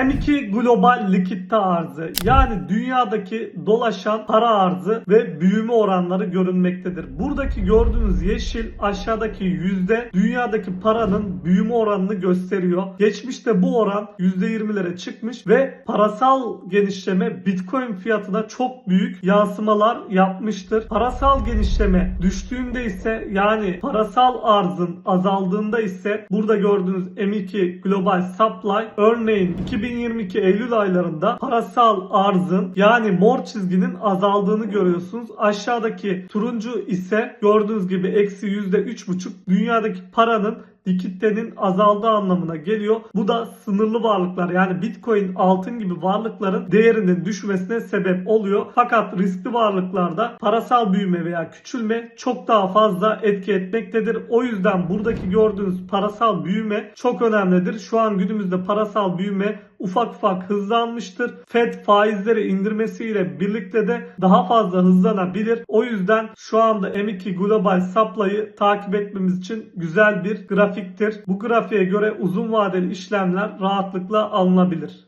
M2 global likitte arzı yani dünyadaki dolaşan para arzı ve büyüme oranları görünmektedir. Buradaki gördüğünüz yeşil aşağıdaki yüzde dünyadaki paranın büyüme oranını gösteriyor. Geçmişte bu oran %20'lere çıkmış ve parasal genişleme Bitcoin fiyatına çok büyük yansımalar yapmıştır. Parasal genişleme düştüğünde ise yani parasal arzın azaldığında ise burada gördüğünüz M2 Global Supply örneğin 2022 Eylül aylarında parasal arzın yani mor çizginin azaldığını görüyorsunuz. Aşağıdaki turuncu ise gördüğünüz gibi eksi %3,5 dünyadaki paranın likiditenin azaldığı anlamına geliyor. Bu da sınırlı varlıklar yani Bitcoin, altın gibi varlıkların değerinin düşmesine sebep oluyor. Fakat riskli varlıklarda parasal büyüme veya küçülme çok daha fazla etki etmektedir. O yüzden buradaki gördüğünüz parasal büyüme çok önemlidir. Şu an günümüzde parasal büyüme ufak ufak hızlanmıştır. Fed faizleri indirmesiyle birlikte de daha fazla hızlanabilir. O yüzden şu anda M2 Global Supply'ı takip etmemiz için güzel bir grafiktir. Bu grafiğe göre uzun vadeli işlemler rahatlıkla alınabilir.